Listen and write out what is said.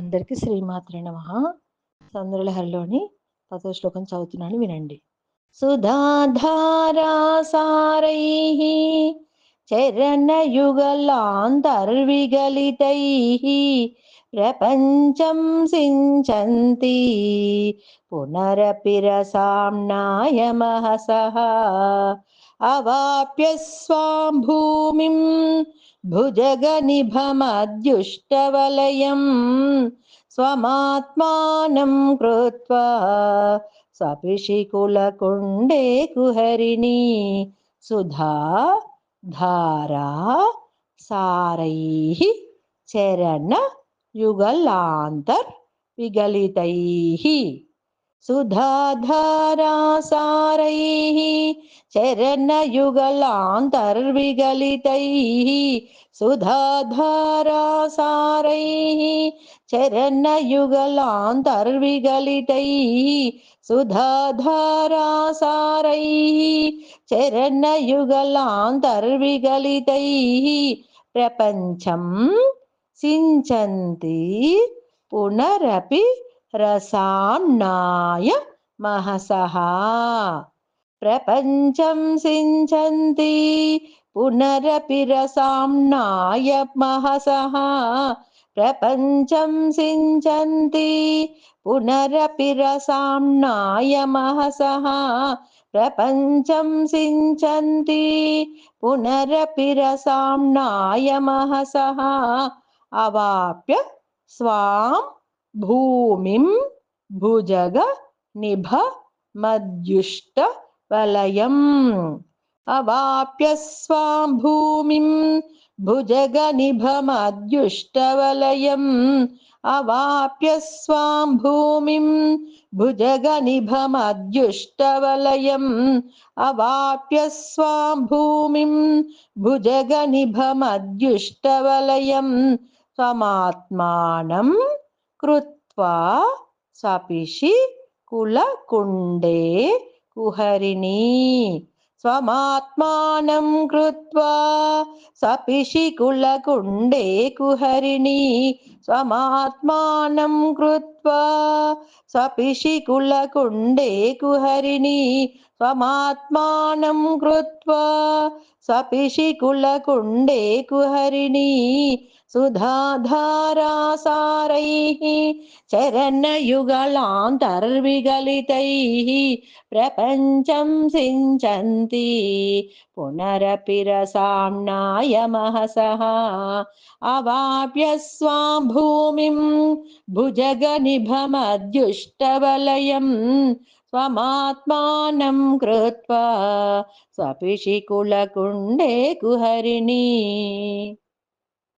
అందరికీ శ్రీమాత్ర నమ. చంద్రులహరిలోని పదో శ్లోకం చదువుతున్నాను వినండి. సుధాధారాసారై చరణయుగలాంతర్విగలితై ప్రపంచం సించంతి పునరపి రసాంనాయమహసః अवाप्य स्वां भूमिं भुजगनिभमद्युष्टवलयं स्वमात्मानं कृत्वा स्वपिशिकुलकुण्डे कुहरिणी सुधा धारा सारैः चरण युगलान्तर् विगलितैः सुधाधारासारैः चरणयुगलान्तर्विगलितैः सुधाधारासारैः चरणयुगलान्तर्विगलितैः सुधाधारासारैः चरणयुगलान्तर्विगलितैः प्रपञ्चं सिञ्चन्ति पुनरपि रसाम्नाय महसः प्रपञ्चं सिञ्चन्ति पुनरपि रसाम्नाय महसः। प्रपञ्चं सिञ्चन्ति पुनरपि रसाम्नाय महसः। प्रपञ्चं सिञ्चन्ति पुनरपि रसाम्नाय महसः। अवाप्य स्वां भूमिं भुजग निभ मद्युष्ट वलयम् अवाप्य स्वां भूमिं भुजगनिभमद्युष्टवलयम् अवाप्य स्वां भूमिं भुजगनिभमद्युष्टवलयम् अवाप्य स्वां भूमिं भुजगनिभमद्युष्टवलयं स्वमात्मानं कृत्वा स्वपिषि कुलकुण्डे కుహరిణి స్వమాత్మానం కృత్వా సపిషి సపిశికులకుండే కుహరిణి స్వమాత్మానం కృత్వా సపిషి సపిశికులకుండే కుహరిణి స్వమాత్మానం కృత్వా సపిషి సపిశికులకుండే కుహరిణి सुधाधारासारैः चरणयुगलान्तर्विगलितैः प्रपञ्चं सिञ्चन्ति पुनरपि रसाम्नाय महसः अवाप्य स्वां भूमिं भुजगनिभमद्युष्टवलयं स्वमात्मानं कृत्वा स्वपिषि कुलकुण्डे कुहरिणी